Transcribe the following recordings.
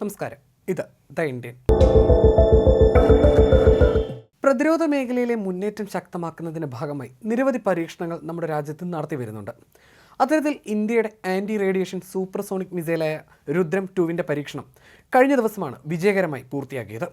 നമസ്കാരം. ഇത് the Indian. പ്രതിരോധ മേഖലയിലെ മുന്നേറ്റം ശക്തമാക്കുന്നതിന്റെ ഭാഗമായി നിരവധി പരീക്ഷണങ്ങൾ നമ്മുടെ രാജ്യത്ത് നടത്തി വരുന്നുണ്ട്. അത്തരത്തിൽ ഇന്ത്യയുടെ ആന്റി റേഡിയേഷൻ സൂപ്പർസോണിക് മിസൈലായ രുദ്രം ടുവിന്റെ പരീക്ഷണം കഴിഞ്ഞ ദിവസമാണ് വിജയകരമായി പൂർത്തിയാക്കിയത്.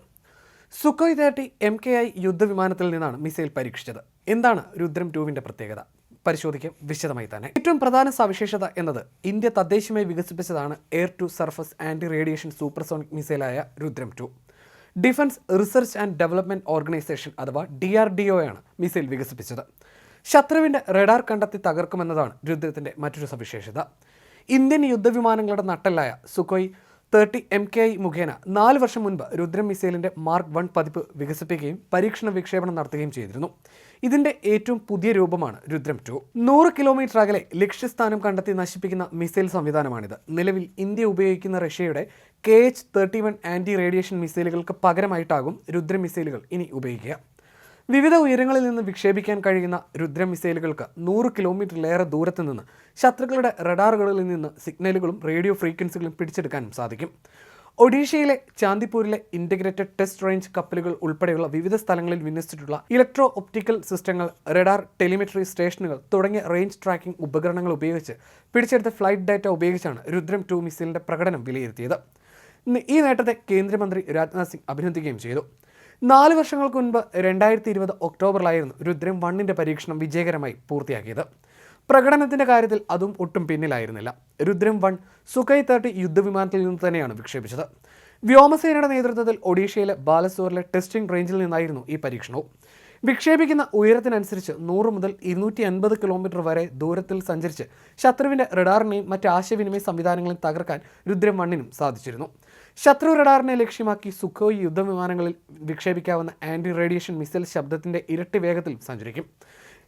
Sukhoi thirty M K I യുദ്ധവിമാനത്തിൽ നിന്നാണ് മിസൈൽ പരീക്ഷിച്ചത്. എന്താണ് രുദ്രം ടുവിന്റെ പ്രത്യേകത? പരിശോധിക്കാം വിശദമായി തന്നെ. ഏറ്റവും പ്രധാന സവിശേഷത എന്നത് ഇന്ത്യ തദ്ദേശീയമായി വികസിപ്പിച്ചതാണ് air to surface anti radiation supersonic മിസൈലായ Rudram two defence research and development organisation അഥവാ ഡി ആർ ഡി ഒയാണ് മിസൈൽ വികസിപ്പിച്ചത്. ശത്രുവിന്റെ റഡാർ കണ്ടെത്തി തകർക്കുമെന്നതാണ് രുദ്രത്തിന്റെ മറ്റൊരു സവിശേഷത. ഇന്ത്യൻ യുദ്ധവിമാനങ്ങളുടെ നട്ടലായ Sukhoi thirty M K I മുഖേന നാല് വർഷം മുൻപ് രുദ്രം മിസൈലിന്റെ മാർക്ക് വൺ പതിപ്പ് വികസിപ്പിക്കുകയും പരീക്ഷണ വിക്ഷേപണം നടത്തുകയും ചെയ്തിരുന്നു. ഇതിന്റെ ഏറ്റവും പുതിയ രൂപമാണ് രുദ്രം ടു നൂറ് കിലോമീറ്റർ അകലെ ലക്ഷ്യസ്ഥാനം കണ്ടെത്തി നശിപ്പിക്കുന്ന മിസൈൽ സംവിധാനമാണിത്. നിലവിൽ ഇന്ത്യ ഉപയോഗിക്കുന്ന റഷ്യയുടെ K H thirty one anti radiation മിസൈലുകൾക്ക് പകരമായിട്ടാകും രുദ്രം മിസൈലുകൾ ഇനി ഉപയോഗിക്കുക. വിവിധ ഉയരങ്ങളിൽ നിന്ന് വിക്ഷേപിക്കാൻ കഴിയുന്ന രുദ്ര മിസൈലുകൾക്ക് നൂറ് കിലോമീറ്ററിലേറെ ദൂരത്ത് നിന്ന് ശത്രുക്കളുടെ റഡാറുകളിൽ നിന്ന് സിഗ്നലുകളും റേഡിയോ ഫ്രീക്വൻസികളും പിടിച്ചെടുക്കാനും സാധിക്കും. ഒഡീഷയിലെ ചാന്ദിപ്പൂരിലെ ഇന്റഗ്രേറ്റഡ് ടെസ്റ്റ് റേഞ്ച് കപ്പലുകൾ ഉൾപ്പെടെയുള്ള വിവിധ സ്ഥലങ്ങളിൽ വിന്യസിച്ചിട്ടുള്ള ഇലക്ട്രോ ഒപ്റ്റിക്കൽ സിസ്റ്റങ്ങൾ റഡാർ ടെലിമെട്രി സ്റ്റേഷനുകൾ തുടങ്ങിയ റേഞ്ച് ട്രാക്കിംഗ് ഉപകരണങ്ങൾ ഉപയോഗിച്ച് പിടിച്ചെടുത്ത ഫ്ലൈറ്റ് ഡാറ്റ ഉപയോഗിച്ചാണ് രുദ്രം ടു മിസൈലിന്റെ പ്രകടനം വിലയിരുത്തിയത്. ഈ നേട്ടത്തെ കേന്ദ്രമന്ത്രി രാജ്നാഥ് സിംഗ് അഭിനന്ദിക്കുകയും ചെയ്തു. നാല് വർഷങ്ങൾക്ക് മുൻപ് രണ്ടായിരത്തി ഇരുപത് ഒക്ടോബറിലായിരുന്നു രുദ്രം വണ്ണിന്റെ പരീക്ഷണം വിജയകരമായി പൂർത്തിയാക്കിയത്. പ്രകടനത്തിന്റെ കാര്യത്തിൽ അതും ഒട്ടും പിന്നിലായിരുന്നില്ല. രുദ്രം വൺ സുഖൈ തേർട്ടി യുദ്ധവിമാനത്തിൽ നിന്ന് തന്നെയാണ് വിക്ഷേപിച്ചത്. വ്യോമസേനയുടെ നേതൃത്വത്തിൽ ഒഡീഷയിലെ ബാലസോറിലെ ടെസ്റ്റിംഗ് റേഞ്ചിൽ നിന്നായിരുന്നു ഈ പരീക്ഷണവും. വിക്ഷേപിക്കുന്ന ഉയരത്തിനനുസരിച്ച് നൂറ് മുതൽ ഇരുന്നൂറ്റി അൻപത് കിലോമീറ്റർ വരെ ദൂരത്തിൽ സഞ്ചരിച്ച് ശത്രുവിന്റെ റഡാറിനെയും മറ്റ് ആശയവിനിമയ സംവിധാനങ്ങളെയും തകർക്കാൻ രുദ്രം വണ്ണിനും സാധിച്ചിരുന്നു. ശത്രു റഡാറിനെ ലക്ഷ്യമാക്കി സുഖോയ് യുദ്ധവിമാനങ്ങളിൽ വിക്ഷേപിക്കാവുന്ന ആന്റി റേഡിയേഷൻ മിസൈൽ ശബ്ദത്തിന്റെ ഇരട്ടി വേഗത്തിൽ സഞ്ചരിക്കും.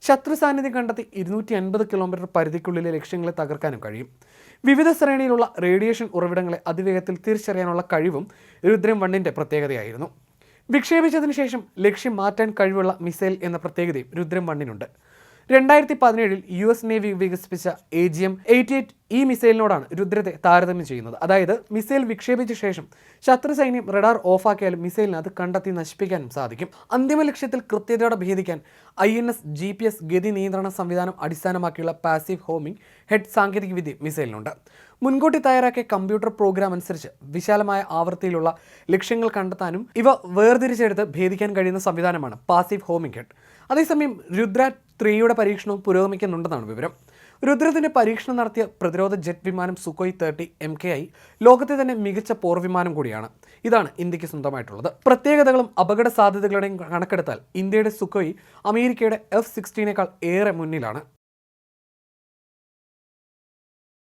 ശത്രു സാന്നിധ്യം കണ്ടെത്തി ഇരുന്നൂറ്റി അൻപത് കിലോമീറ്റർ പരിധിക്കുള്ളിലെ ലക്ഷ്യങ്ങളെ തകർക്കാനും കഴിയും. വിവിധ ശ്രേണിയിലുള്ള റേഡിയേഷൻ ഉറവിടങ്ങളെ അതിവേഗത്തിൽ തിരിച്ചറിയാനുള്ള കഴിവും രുദ്രം വണ്ണിന്റെ പ്രത്യേകതയായിരുന്നു. വിക്ഷേപിച്ചതിന് ശേഷം ലക്ഷ്യം മാറ്റാൻ കഴിവുള്ള മിസൈൽ എന്ന പ്രത്യേകതയും രുദ്രം വണ്ണിനുണ്ട്. രണ്ടായിരത്തി പതിനേഴിൽ യു എസ് നേവി വികസിപ്പിച്ച A G M eighty eight ഈ മിസൈലിനോടാണ് രുദ്രത്തെ താരതമ്യം ചെയ്യുന്നത്. അതായത് മിസൈൽ വിക്ഷേപിച്ച ശേഷം ശത്രു സൈന്യം റഡാർ ഓഫാക്കിയാലും മിസൈലിന് അത് കണ്ടെത്തി നശിപ്പിക്കാനും സാധിക്കും. അന്തിമ ലക്ഷ്യത്തിൽ കൃത്യതയോടെ ഭേദിക്കാൻ I N S G P S ഗതി നിയന്ത്രണ സംവിധാനം അടിസ്ഥാനമാക്കിയുള്ള പാസീവ് ഹോമിംഗ് ഹെഡ് സാങ്കേതികവിദ്യ മിസൈലിനുണ്ട്. മുൻകൂട്ടി തയ്യാറാക്കിയ കമ്പ്യൂട്ടർ പ്രോഗ്രാം അനുസരിച്ച് വിശാലമായ ആവൃത്തിയിലുള്ള ലക്ഷ്യങ്ങൾ കണ്ടെത്താനും ഇവ വേർതിരിച്ചെടുത്ത് ഭേദിക്കാൻ കഴിയുന്ന സംവിധാനമാണ് പാസീവ് ഹോമിംഗ് ഹെഡ്. അതേസമയം രുദ്ര ത്രീയുടെ പരീക്ഷണവും പുരോഗമിക്കുന്നുണ്ടെന്നാണ് വിവരം. രുദ്രത്തിന്റെ പരീക്ഷണം നടത്തിയ പ്രതിരോധ ജെറ്റ് വിമാനം Sukhoi thirty M K I ലോകത്തെ തന്നെ മികച്ച പോർവിമാനം കൂടിയാണ്. ഇതാണ് ഇന്ത്യയ്ക്ക് സ്വന്തമായിട്ടുള്ളത്. പ്രത്യേകതകളും അപകട സാധ്യതകളുടെയും കണക്കെടുത്താൽ ഇന്ത്യയുടെ സുഖോയ് അമേരിക്കയുടെ എഫ് സിക്സ്റ്റീനേക്കാൾ ഏറെ മുന്നിലാണ്.